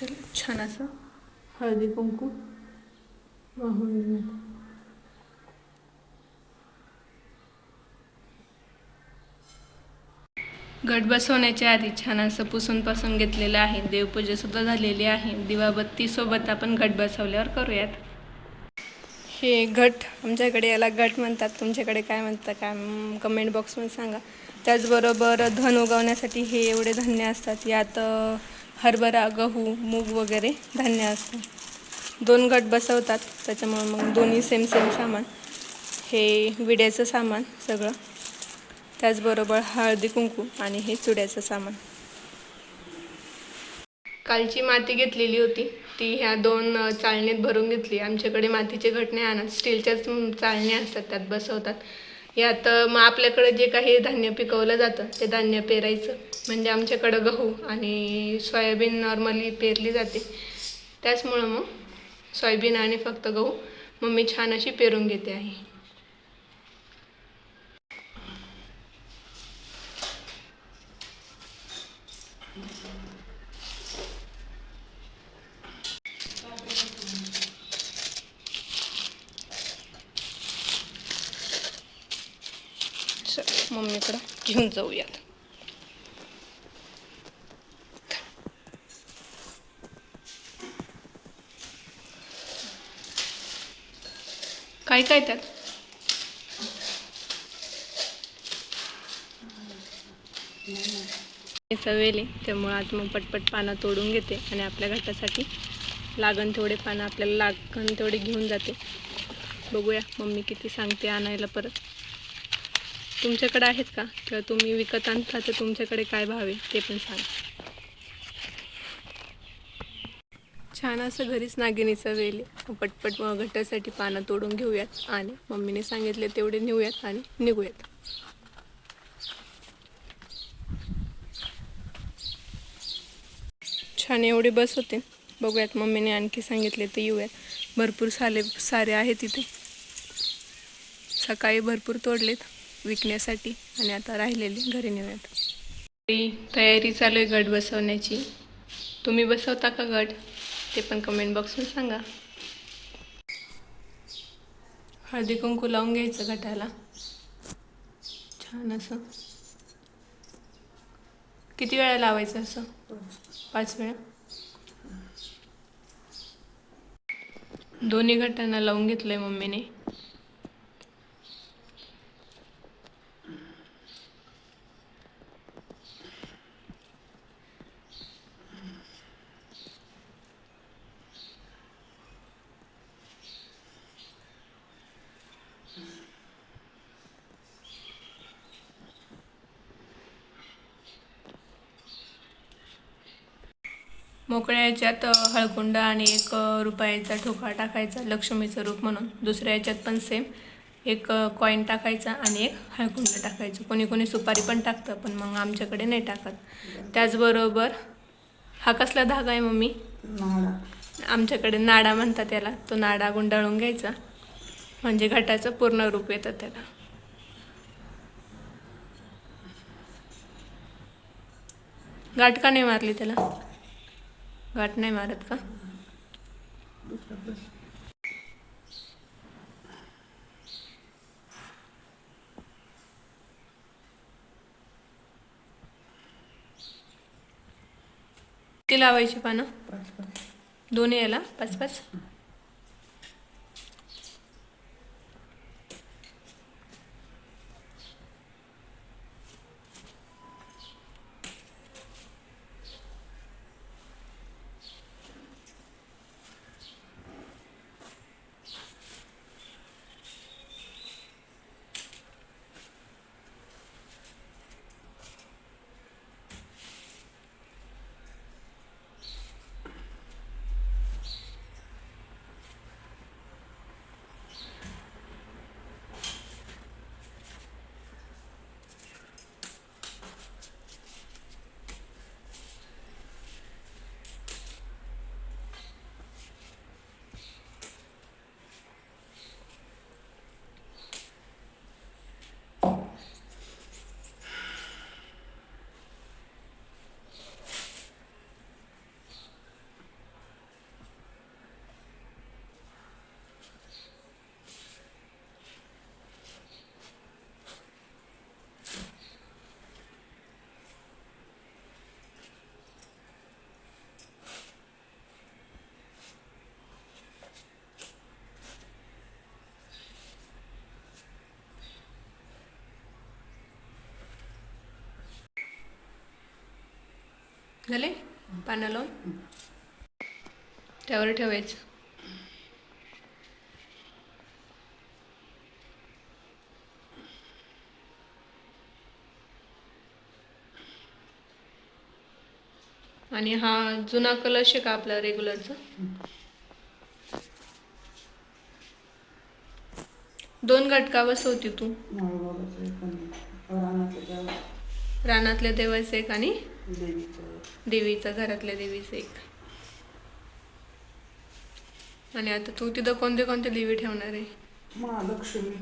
चल छान असं. हळदी कुंकू. वाहून घट बसवण्याच्या आधी छान असं पुसून पासून घेतलेलं आहे. देवपूजा झालेली आहे. दिवाबत्तीसोबत आपण घट बसवल्यावर करूयात. हे घट आमच्याकडे याला घट म्हणतात. तुमच्याकडे काय म्हणतात काय कमेंट बॉक्समध्ये सांगा. त्याचबरोबर धन उगवण्यासाठी हे एवढे धान्य असतात. यात हरभरा गहू मूग वगैरे धान्य असतं. दोन गट बसवतात त्याच्यामुळे मग दोन्ही सेम सेम सामान. हे विड्याचं सामान सगळं. त्याचबरोबर हळदी कुंकू आणि हे चुड्याचं सामान. कालची माती घेतलेली होती. ती ह्या दोन चाळणीत भरून घेतली. आमच्याकडे मातीचे घट नाही आणत स्टीलच्याच चाळणी असतात त्यात बसवतात. यात मग आपल्याकडं जे काही धान्य पिकवलं जातं ते धान्य पेरायचं. म्हणजे आमच्याकडं गहू आणि सोयाबीन नॉर्मली पेरली जाते. त्याचमुळं मग सोयाबीन आणि फक्त गहू मम्मी छान अशी पेरून घेते आहे चल मम्मीकडं घेऊन जाऊयात. काय काय त्यात? सवेल आहे त्यामुळे आज मग पटपट पानं तोडून घेते आणि आपल्या घाटासाठी लागण तेवढे पानं आपल्याला लागण तेवढे घेऊन जाते. बघूया मम्मी किती सांगते आणायला परत. तुमच्याकडे आहेत का? किंवा तुम्ही विकत आणता तर तुमच्याकडे काय भाव आहे? ते पण सांगा. छान असं घरीच नागिनीचं वेल आहे. पटपट मग घटासाठी पानं तोडून घेऊयात आणि मम्मीने सांगितले तेवढे नेऊयात आणि निघूयात. छान एवढे बस होते. बघूयात मम्मीने आणखी सांगितले तर येऊयात. भरपूर साले सारे आहेत तिथे सकाळी भरपूर तोडलेत. विकण्यासाठी आणि आता राहिलेले घरी नेऊयात तयारी चालू आहे गट बसवण्याची. तुम्ही बसवता का गट? ते पण कमेंट बॉक्समध्ये सांगा. हळदी कुंकू लावून घ्यायचं गटाला. छान असं. किती वेळा लावायचं असं? पाच वेळा? दोन्ही गटांना लावून घेतलंय मम्मीने. मोकळ्या याच्यात हळकुंड आणि एक रुपयाचा ठोका टाकायचा लक्ष्मीचं रूप म्हणून. दुसऱ्या याच्यात पण सेम एक कॉईन टाकायचा आणि एक हळकुंड टाकायचं. कोणी कोणी सुपारी पण टाकतं पण मग आमच्याकडे नाही टाकत. त्याचबरोबर हा कसला धागा आहे मम्मी? आमच्याकडे नाडा म्हणतात त्याला. तो नाडा गुंडाळून घ्यायचा. म्हणजे घटाचं पूर्ण रूप येतं त्याला. गाठ का नाही मारली त्याला? गाठ नाही मारत का? किती लावायची पानं? दोन्ही याला? पाच पाच? झाले? पानं लावून त्यावर ठेवायचं. आणि हा जुना कलश आहे का आपला रेग्युलरचा दोन घटका बसवती तू. रानातल्या देवाचं एक आणि देवीचं. घरातल्या देवीचं एक. आणि आता तू तिथं कोणते कोणते देवी ठेवणार आहे? महालक्ष्मी.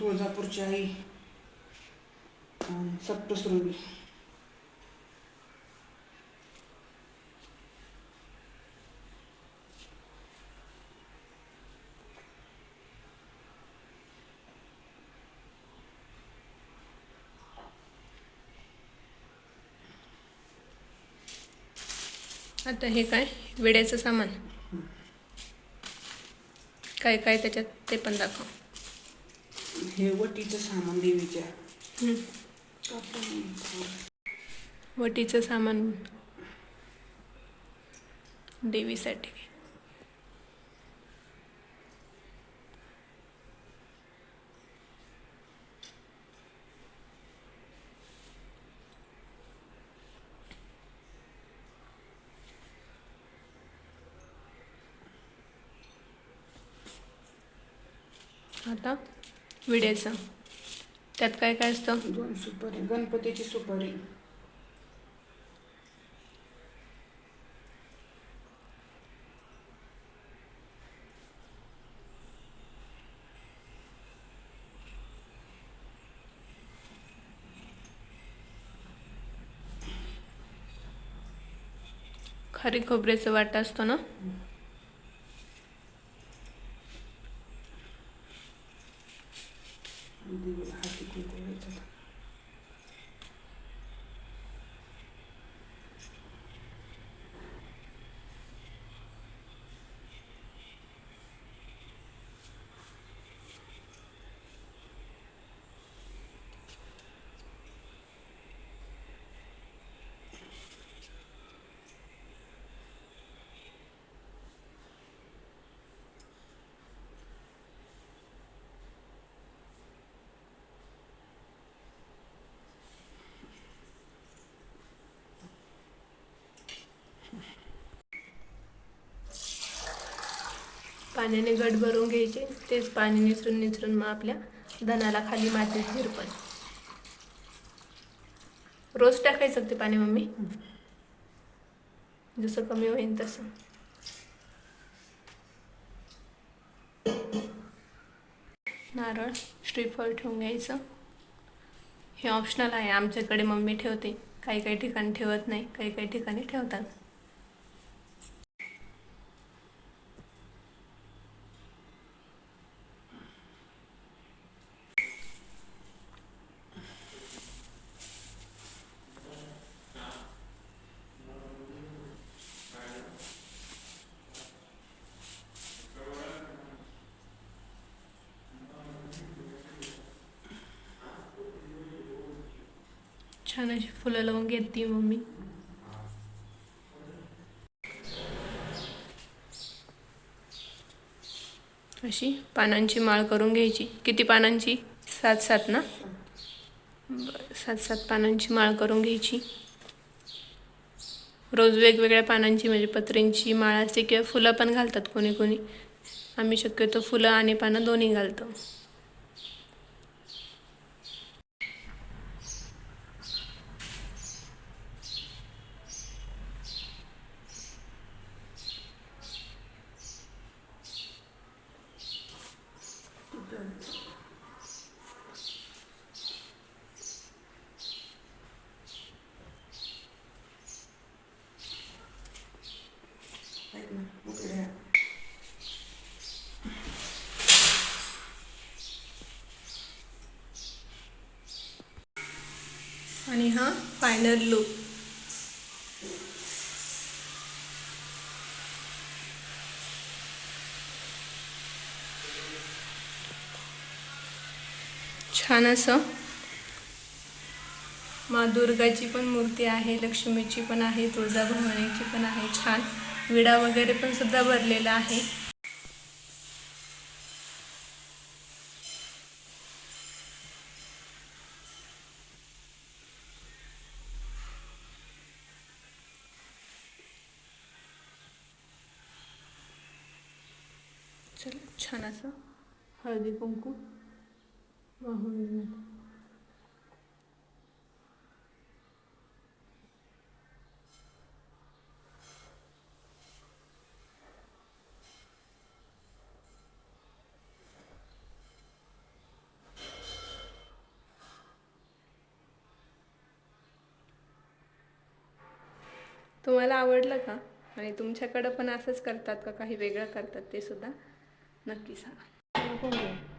तुळजापूरची आई. आणि आता हे काय? विड्याचं सामान. काय काय त्याच्यात? ते पण दाखव. हे वटीचं सामान देवीच्या. हम्म. वटीचं सामान देवीसाठी. आता विड्याचं. त्यात काय काय असतं? दोन सुपारी. गणपतीची सुपारी. खारी खोबऱ्याचं वाटा असतो ना आणि देवीला हाती कुंकू लावायचं. पाण्याने गट भरून घ्यायचे. तेच पाणी निसरून निसरून मग आपल्या धनाला खाली मातीत झिरपण. रोज टाकायचं ते पाणी मम्मी? जसं कमी होईल तसं. नारळ श्रीफळ ठेवून घ्यायचं. हे ऑप्शनल आहे. आमच्याकडे मम्मी ठेवते. काही काही ठिकाणी ठेवत नाही. काही काही ठिकाणी ठेवतात. छान अशी फुलं लावून घेते मम्मी. अशी पानांची माळ करून घ्यायची. किती पानांची? सात सात ना? बरं, सात सात पानांची माळ करून घ्यायची. रोज वेगवेगळ्या पानांची म्हणजे पत्र्यांची माळ असते किंवा फुलं पण घालतात कोणी कोणी. आम्ही शक्यतो फुलं आणि पानं दोन्ही घालतो आहेत ना उकड्या आणि हा फायनल लुक छान असं. मा दुर्गाची पण मूर्ती आहे लक्ष्मीची पण आहे तुळजाभवानीची पण आहे छान. विडा वगैरे पण सुद्धा भरलेला आहे. चल छान असं. हळदी कुंकू. वाहून देण्यात. तुम्हाला आवडलं का? आणि तुमच्याकडं पण असंच करतात का? काही वेगळं करतात ते सुद्धा? नक्की सांगा